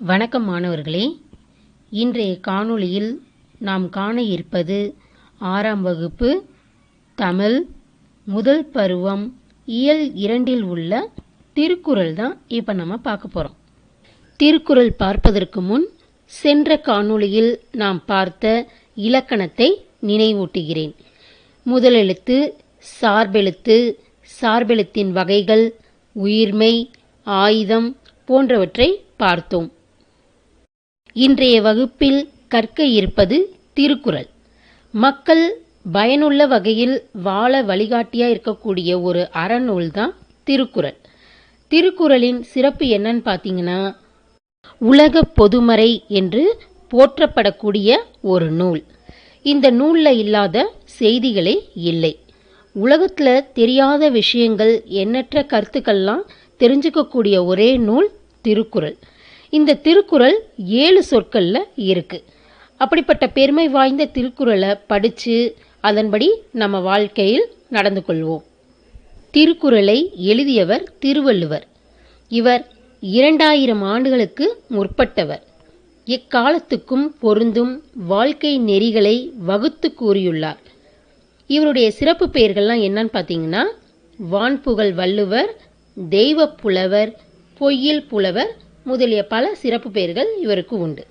வணக்கம் மாணவர்களே. இன்றைய காணொளியில் நாம் காண இருப்பது ஆறாம் வகுப்பு தமிழ் முதல் பருவம் இயல் இரண்டில் உள்ள திருக்குறள் தான் இப்போ நம்ம பார்க்க போகிறோம் திருக்குறள் பார்ப்பதற்கு முன் சென்ற காணொளியில் நாம் பார்த்த இலக்கணத்தை நினைவூட்டுகிறேன். முதலெழுத்து சார்பெழுத்து சார்பெழுத்தின் வகைகள் உயிர்மை ஆயுதம் போன்றவற்றை பார்த்தோம். இன்றைய வகுப்பில் கற்க இருப்பது திருக்குறள். மக்கள் பயனுள்ள வகையில் வாழ வழிகாட்டியாக இருக்கக்கூடிய ஒரு அறநூல் தான் திருக்குறள். திருக்குறளின் சிறப்பு என்னன்னு பார்த்தீங்கன்னா உலக பொதுமறை என்று போற்றப்படக்கூடிய ஒரு நூல். இந்த நூலில் இல்லாத செய்திகளே இல்லை. உலகத்தில் தெரியாத விஷயங்கள் எண்ணற்ற கருத்துக்கள்லாம் தெரிஞ்சுக்கக்கூடிய ஒரே நூல் திருக்குறள். இந்த திருக்குறள் ஏழு சொற்களில் இருக்கு. அப்படிப்பட்ட பெருமை வாய்ந்த திருக்குறளை படித்து அதன்படி நம்ம வாழ்க்கையில் நடந்து கொள்வோம். திருக்குறளை எழுதியவர் திருவள்ளுவர். இவர் இரண்டாயிரம் ஆண்டுகளுக்கு முற்பட்டவர். எக்காலத்துக்கும் பொருந்தும் வாழ்க்கை நெறிகளை வகுத்து கூறியுள்ளார். இவருடைய சிறப்பு பெயர்கள்லாம் என்னன்னு பார்த்தீங்கன்னா வான்புகழ் வள்ளுவர் தெய்வ புலவர் பொய்யில் புலவர் முதலிய பல சிறப்பு பெயர்கள் இவருக்கு உண்டு.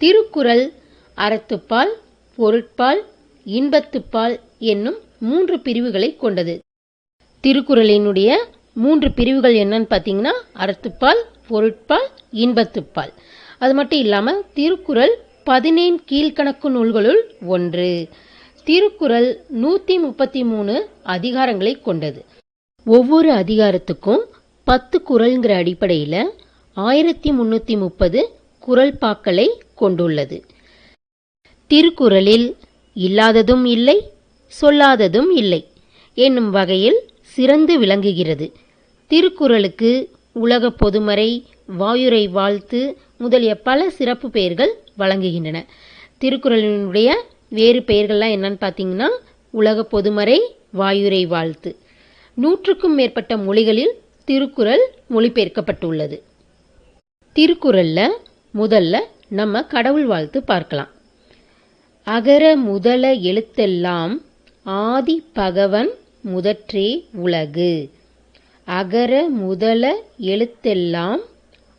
திருக்குறள் அறத்துப்பால் பொருட்பால் இன்பத்துப்பால் என்னும் மூன்று பிரிவுகளை கொண்டது. திருக்குறளினுடைய மூன்று பிரிவுகள் என்னன்னு பார்த்தீங்கன்னா அறத்துப்பால் பொருட்பால் இன்பத்துப்பால். அது மட்டும் இல்லாமல் திருக்குறள் பதினேழு கீழ்கணக்கு நூல்களுள் ஒன்று. திருக்குறள் நூற்றி முப்பத்தி மூணு அதிகாரங்களை கொண்டது. ஒவ்வொரு அதிகாரத்துக்கும் பத்து குரல்ங்கிற அடிப்படையில் ஆயிரத்தி முன்னூற்றி முப்பது குறள் பாக்களை கொண்டுள்ளது. திருக்குறளில் இல்லாததும் இல்லை சொல்லாததும் இல்லை என்னும் வகையில் சிறந்து விளங்குகிறது. திருக்குறளுக்கு உலக பொதுமறை வாயுரை வாழ்த்து முதலிய பல சிறப்பு பெயர்கள் வழங்குகின்றன. திருக்குறளினுடைய வேறு பெயர்கள்லாம் என்னன்னு பார்த்தீங்கன்னா உலக பொதுமறை வாயுரை வாழ்த்து. நூற்றுக்கும் மேற்பட்ட மொழிகளில் திருக்குறள் மொழிபெயர்க்கப்பட்டுள்ளது. திருக்குறளில் முதல்ல நம்ம கடவுள் வாழ்த்து பார்க்கலாம். அகர முதல எழுத்தெல்லாம் ஆதி பகவன் முதற்றே உலகு. அகர முதல எழுத்தெல்லாம்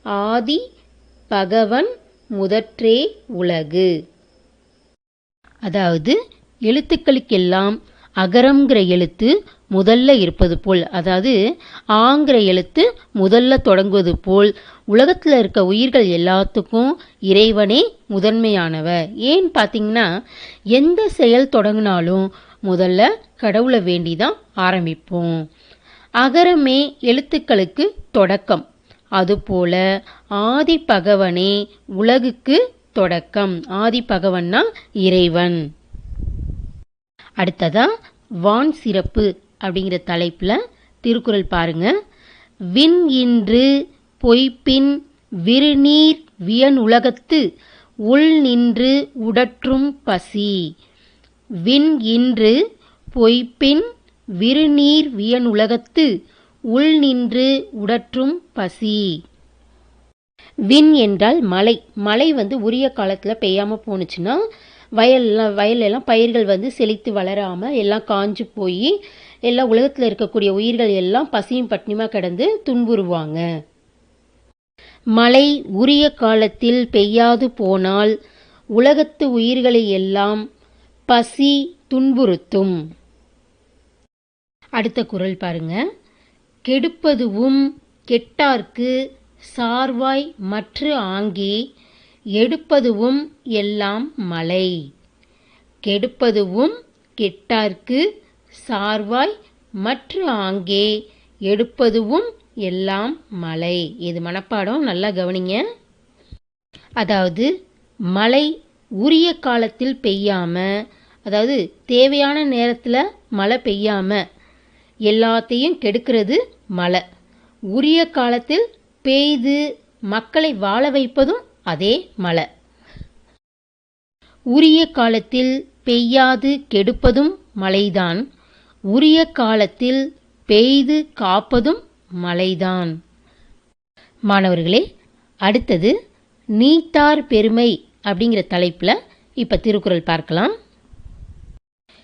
ஆதி பகவன் முதற்றே உலகு. அதாவது எழுத்துக்களுக்கெல்லாம் அகரம்ங்கிற எழுத்து முதல்ல இருப்பது போல். அதாவது ஆங்கிற எழுத்து முதல்ல தொடங்குவது போல். உலகத்தில் இருக்க உயிர்கள் எல்லாத்துக்கும் இறைவனே முதன்மையானவர். ஏன் பார்த்தீங்கன்னா எந்த செயல் தொடங்கினாலும் முதல்ல கடவுளை வேண்டி தான் ஆரம்பிப்போம். அகரமே எழுத்துக்களுக்கு தொடக்கம். அதுபோல ஆதி பகவனே உலகுக்கு தொடக்கம். ஆதி பகவன்னா இறைவன். அடுத்ததா வான் சிறப்பு அப்படிங்கிற தலைப்பில் திருக்குறள் பாருங்க. விண் இன்று பொய்ப்பின் விருநீர் வியனுலகத்து உள் நின்று உடற்றும் பசி. விண் இன்று பொய்ப்பின் விருநீர் வியனுலகத்து உள் நின்று உடற்றும் பசி. விண் என்றால் மழை மழை வந்து உரிய காலத்தில் பெய்யாமல் போணுச்சுன்னா வயல்லாம் வயலெல்லாம் பயிர்கள் வந்து செழித்து வளராமல் எல்லாம் காஞ்சு போய் எல்லாம் உலகத்தில் இருக்கக்கூடிய உயிர்கள் எல்லாம் பசியும் பட்டினியுமாக கிடந்து துன்புறுவாங்க. மழை உரிய காலத்தில் பெய்யாது போனால் உலகத்து உயிர்களை எல்லாம் பசி துன்புறுத்தும். அடுத்த குரல் பாருங்க. கெடுப்பதுவும் கெட்டார்க்கு சார்வாய் மற்ற ஆங்கே எடுப்பதுவும் எல்லாம் மலை. கெடுப்பதுவும் கெட்டார்க்கு சார்வாய் மற்ற ஆங்கே. எடுப்பதுவும் எல்லாம் மலை. இது மனப்பாடம். நல்லா கவனிங்க. அதாவது மழை உரிய காலத்தில் பெய்யாம அதாவது தேவையான நேரத்தில் மழை பெய்யாம எல்லாத்தையும் கெடுக்கிறது மழை உரிய காலத்தில் பெய்து மக்களை வாழ வைப்பதும் அதே மழை உரிய காலத்தில் பெய்யாது கெடுப்பதும் மழைதான் உரிய காலத்தில் பெய்து காப்பதும் மழைதான் மாணவர்களே அடுத்தது நீத்தார் பெருமை அப்படிங்கிற தலைப்பில் இப்போ திருக்குறள் பார்க்கலாம்.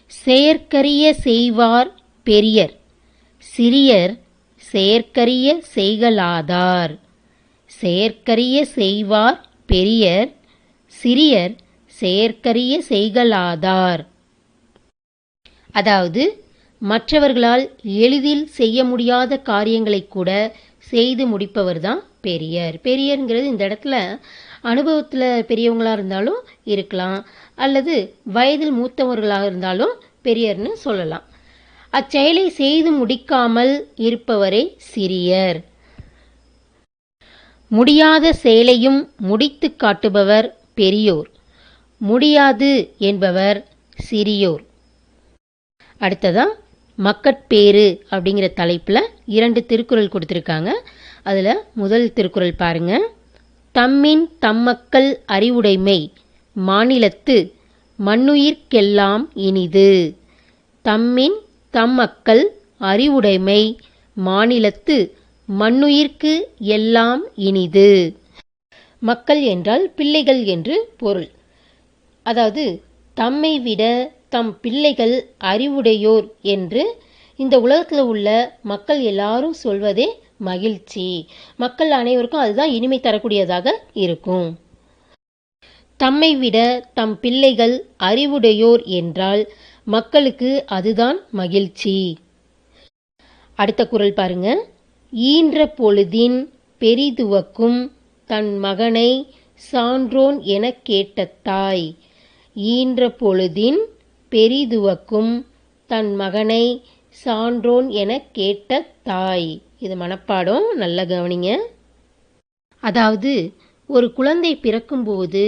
செயற்கரிய செய்வார் பெரியர். சிறியர் செயற்கரிய செய்கலாதார் செயற்கரிய செய்வார் பெரியர் சிறியர் செயற்கரிய செய்கலாதார் அதாவது மற்றவர்களால் எளிதில் செய்ய முடியாத காரியங்களை கூட செய்து முடிப்பவர் தான் பெரியர். பெரியருங்கிறது இந்த இடத்துல அனுபவத்தில் பெரியவங்களாக இருந்தாலும் இருக்கலாம் அல்லது வயதில் மூத்தவர்களாக இருந்தாலும் பெரியர்னு சொல்லலாம். அச்செயலை செய்து முடிக்காமல் இருப்பவரே சிறியர். முடியாத செயலையும் முடித்து காட்டுபவர் பெரியோர். முடியாது என்பவர் சிறியோர். அடுத்ததா மக்கட்பேறு அப்படிங்கிற தலைப்பில் இரண்டு திருக்குறள் கொடுத்துருக்காங்க. அதில் முதல் திருக்குறள் பாருங்க. தம்மின் தம்மக்கள் அறிவுடைமை மாநிலத்து மண்ணுயிர்க்கெல்லாம் இனிது. தம்மின் தம்மக்கள் அறிவுடைமை மாநிலத்து மண்ணுயிர்க்கு எல்லாம் இனிது. மக்கள் என்றால் பிள்ளைகள் என்று பொருள். அதாவது தம்மை விட தம் பிள்ளைகள் அறிவுடையோர் என்று இந்த உலகத்தில் உள்ள மக்கள் எல்லாரும் சொல்வதே மகிழ்ச்சி. மக்கள் அனைவருக்கும் அதுதான் இனிமை தரக்கூடியதாக இருக்கும். தம்மை விட தம் பிள்ளைகள் அறிவுடையோர் என்றால் மக்களுக்கு அதுதான் மகிழ்ச்சி. அடுத்த குரல் பாருங்கள் ஈன்ற பொழுதின் பெரிதுவக்கும் தன் மகனை சான்றோன் எனக் கேட்ட தாய். ஈன்ற பொழுதின் பெரிதுவக்கும் தன் மகனை சான்றோன் எனக் கேட்ட தாய். இது மனப்பாடம். நல்ல கவனிங்க. அதாவது ஒரு குழந்தை பிறக்கும்போது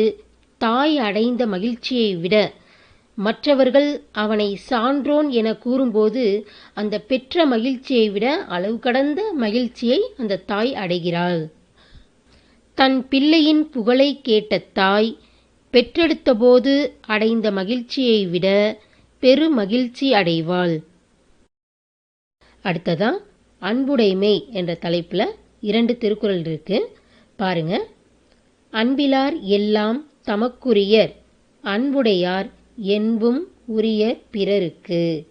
தாய் அடைந்த மகிழ்ச்சியை விட மற்றவர்கள் அவனை சான்றோன் என கூறும்போது அந்த பெற்ற மகிழ்ச்சியை விட அளவு கடந்த மகிழ்ச்சியை அந்த தாய் அடைகிறாள். தன் பிள்ளையின் புகழை கேட்ட தாய் பெற்றெடுத்தபோது அடைந்த மகிழ்ச்சியை விட பெரு மகிழ்ச்சி அடைவாள். அடுத்ததா அன்புடைமை என்ற தலைப்பில் இரண்டு திருக்குறள் இருக்கு. பாருங்க. அன்பிலார் எல்லாம் தமக்குரியர் அன்புடையார் என்பும் உரிய பிறருக்கு.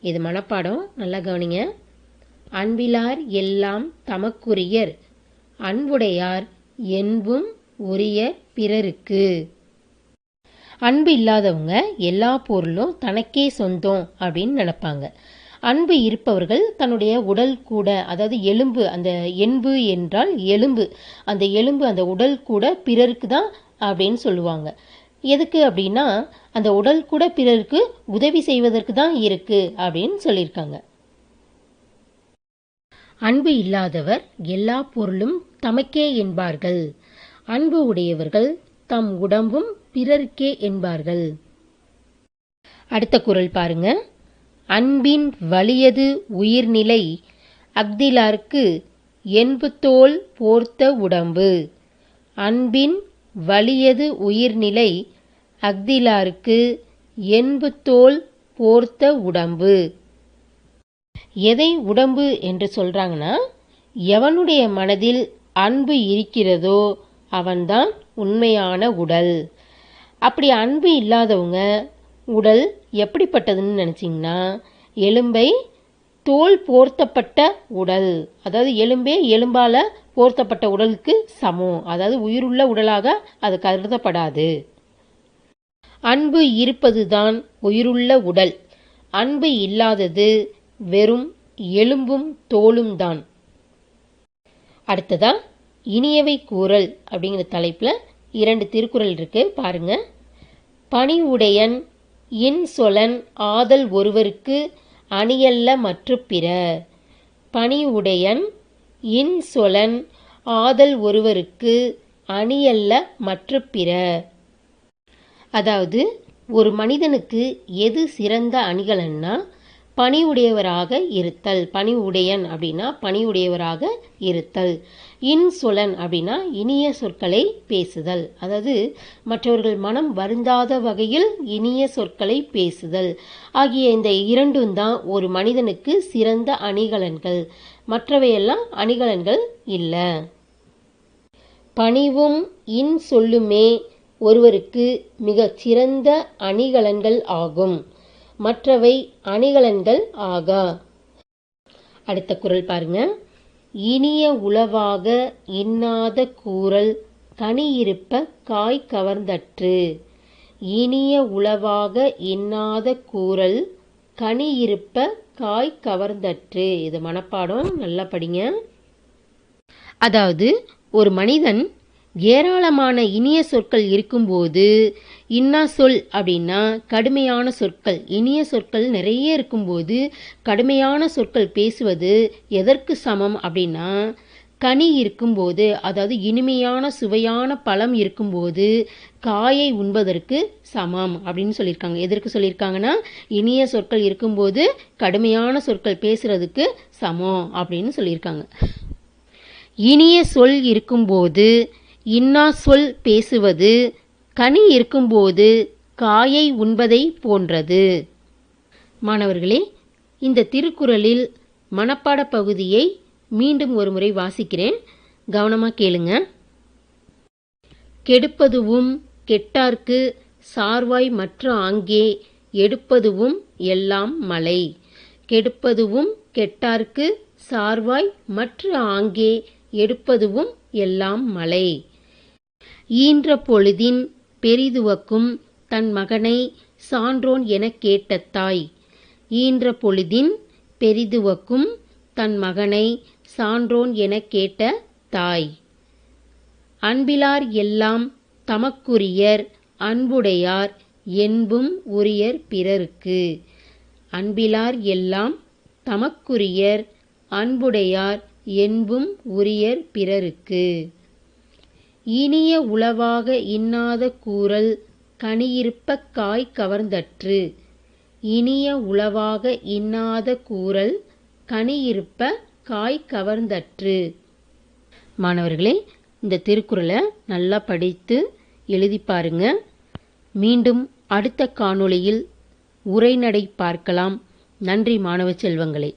இது மனப்பாடம். நல்லா கவனிங்க. அன்பிலார் எல்லாம் தமக்குரியர் அன்புடையார் என்பும் உரிய பிறருக்கு. அன்பு இல்லாதவங்க எல்லா பொருளும் தனக்கே சொந்தம் அப்படின்னு நினைப்பாங்க. அன்பு இருப்பவர்கள் தன்னுடைய உடல் கூட அதாவது எலும்பு அந்த என்பு என்றால் எலும்பு. அந்த எலும்பு அந்த உடல் கூட பிறருக்கு தான் அப்படின்னு சொல்லுவாங்க. எதுக்கு அப்படின்னா அந்த உடல் கூட பிறருக்கு உதவி செய்வதற்கு தான் இருக்கு அப்படின்னு சொல்லியிருக்காங்க. அன்பு இல்லாதவர் எல்லா பொருளும் தமக்கே என்பார்கள். அன்பு உடையவர்கள் தம் உடம்பும் பிறருக்கே என்பார்கள். அடுத்த குரல் பாருங்க. அன்பின் வலியது உயிர்நிலை அக்திலார்க்கு என்புத்தோல் போர்த்த உடம்பு. அன்பின் வலியது உயிர்நிலை அக்திலார்க்கு என்பு தோல் போர்த்த உடம்பு. எதை உடம்பு என்று சொல்றாங்கன்னா எவனுடைய மனதில் அன்பு இருக்கிறதோ அவன்தான் உண்மையான உடல். அப்படி அன்பு இல்லாதவங்க உடல் எப்படிப்பட்டதுன்னு நினச்சிங்கன்னா எலும்பை தோல் போர்த்தப்பட்ட உடல் அதாவது எலும்பே எலும்பால் போர்த்தப்பட்ட உடலுக்கு சமம். அதாவது உயிருள்ள உடலாக அது கருதப்படாது. அன்பு இருப்பதுதான் உயிருள்ள உடல். அன்பு இல்லாதது வெறும் எலும்பும் தோலும் தான் அடுத்ததா இனியவை கூறல் அப்படிங்கிற தலைப்பில் இரண்டு திருக்குறள் இருக்கு பாருங்க. பணிவுடையன் இன் சொலன் ஆதல் ஒருவருக்கு அணியல்ல மற்ற பிற. பணிவுடையன் இன் சொலன் ஆதல் ஒருவருக்கு அணியல்ல மற்ற பிற. அதாவது ஒரு மனிதனுக்கு எது சிறந்த அணிகலன்னா பணிவுடையவராக இருத்தல். பணிவுடையன் அப்படின்னா பணிவுடையவராக இருத்தல். இன்சொலன் அப்படின்னா இனிய சொற்களை பேசுதல். அதாவது மற்றவர்கள் மனம் வருந்தாத வகையில் இனிய சொற்களை பேசுதல். ஆகிய இந்த இரண்டும் தான் ஒரு மனிதனுக்கு சிறந்த அணிகலன்கள். மற்றவையெல்லாம் அணிகலன்கள் இல்லை. பணிவும் இன் சொல்லுமே ஒருவருக்கு மிகச் சிறந்த அணிகலன்கள் ஆகும். மற்றவை அணிகலன்கள் ஆகா. அடுத்த குரல் பாருங்க. இனிய உளவாக இன்னாத கூறல் கனியிருப்ப காய் கவர்ந்தற்று. இனிய உளவாக இன்னாத கூறல் கனியிருப்ப காய் கவர்ந்தற்று. இது மனப்பாடம். நல்லா படிங்க. அதாவது ஒரு மனிதன் ஏராளமான இனிய சொற்கள் இருக்கும்போது இன்னா சொல் அப்படின்னா கடுமையான சொற்கள். இனிய சொற்கள் நிறைய இருக்கும்போது கடுமையான சொற்கள் பேசுவது எதற்கு சமம் அப்படின்னா கனி இருக்கும்போது அதாவது இனிமையான சுவையான பழம் இருக்கும்போது காயை உண்பதற்கு சமம் அப்படின்னு சொல்லியிருக்காங்க. எதற்கு சொல்லியிருக்காங்கன்னா இனிய சொற்கள் இருக்கும்போது கடுமையான சொற்கள் பேசுறதுக்கு சமம் அப்படின்னு சொல்லியிருக்காங்க. இனிய சொல் இருக்கும்போது இன்னா சொல் பேசுவது கனி இருக்கும்போது காயை உண்பதை போன்றது. மாணவர்களே இந்த திருக்குறளில் மனப்பாட பகுதியை மீண்டும் ஒரு முறை வாசிக்கிறேன். கவனமாக கேளுங்க. கெடுப்பதுவும் கெட்டார்க்கு சார்வாய் மற்ற ஆங்கே எடுப்பதுவும் எல்லாம் மலை. கெடுப்பதுவும் கெட்டார்க்கு சார்வாய் மற்ற ஆங்கே எடுப்பதுவும் எல்லாம் மலை. ஈன்ற பொழுதின் பெரிதுவக்கும் தன் மகனை சான்றோன் எனக் கேட்ட தாய். ஈன்ற பொழுதின் பெரிதுவக்கும் தன் மகனை சான்றோன் எனக் கேட்ட தாய். அன்பிலார் எல்லாம் தமக்குரியர் அன்புடையார் என்பும் உரியர் பிறருக்கு. அன்பிலார் எல்லாம் தமக்குரியர் அன்புடையார் என்பும் உரியர் பிறருக்கு. இனிய உளவாக இன்னாத கூறல் கனியிருப்ப காய் கவர்ந்தற்று. இனிய உளவாக இன்னாத கூறல் கனியிருப்ப காய் கவர்ந்தற்று. மாணவர்களே இந்த திருக்குறளை நல்லா படித்து எழுதி பாருங்க. மீண்டும் அடுத்த காணொளியில் உரைநடை பார்க்கலாம். நன்றி மாணவ செல்வங்களே.